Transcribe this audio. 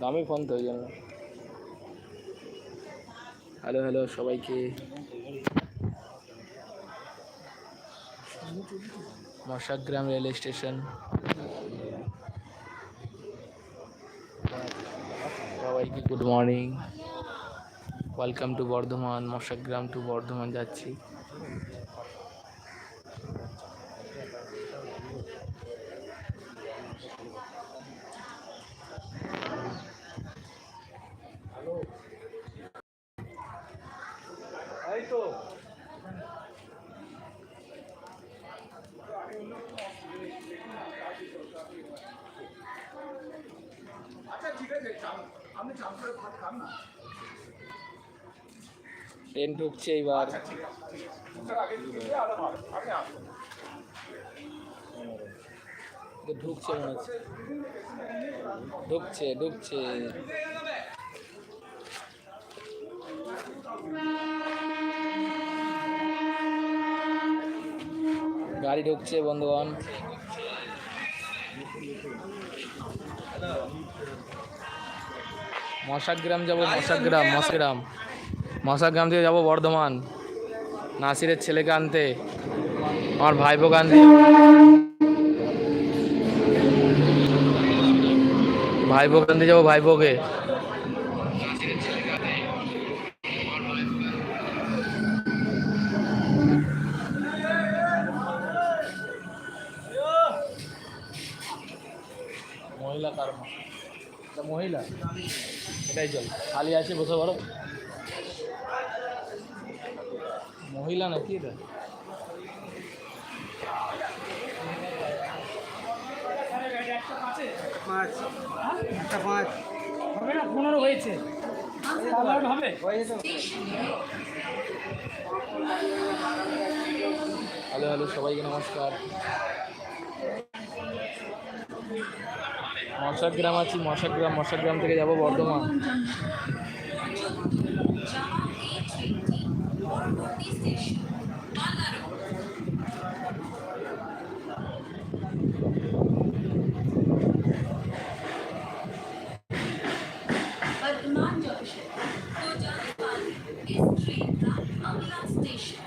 দামি ফোন তো ওই জন্য। হ্যালো হ্যালো সবাইকে। Mashagram rail station. সবাইকে good morning welcome to Bardhaman, Mashagram to Bardhaman যাচ্ছি। ট্রেন ঢুকছে এইবার। ঢুকছে মনে হচ্ছে। ঢুকছে ঢুকছে। গাড়ি ঢুকছে, বন্ধুগণ। মশাগ্রাম যাব, মশাগ্রাম মশাগ্রাম। মশাগ্রাম থেকে যাব বর্ধমান, নাসিরের ছেলেকে আনতে, আমার ভাইপোকে আনতে। ভাইপোকে আনতে যাব, ভাইপোকে। মহিলা কার মা? এটা মহিলা? এটাই চল। খালি আছে বসে বড় মহিলা নাকি এটা? পাঁচ। একটা পাঁচ। হবে না? পনেরো হয়েছে। হবে? হ্যালো হ্যালো সবাইকে নমস্কার। মশাগ্রাম আছি মশাগ্রাম মশাগ্রাম থেকে যাব বর্ধমান Station.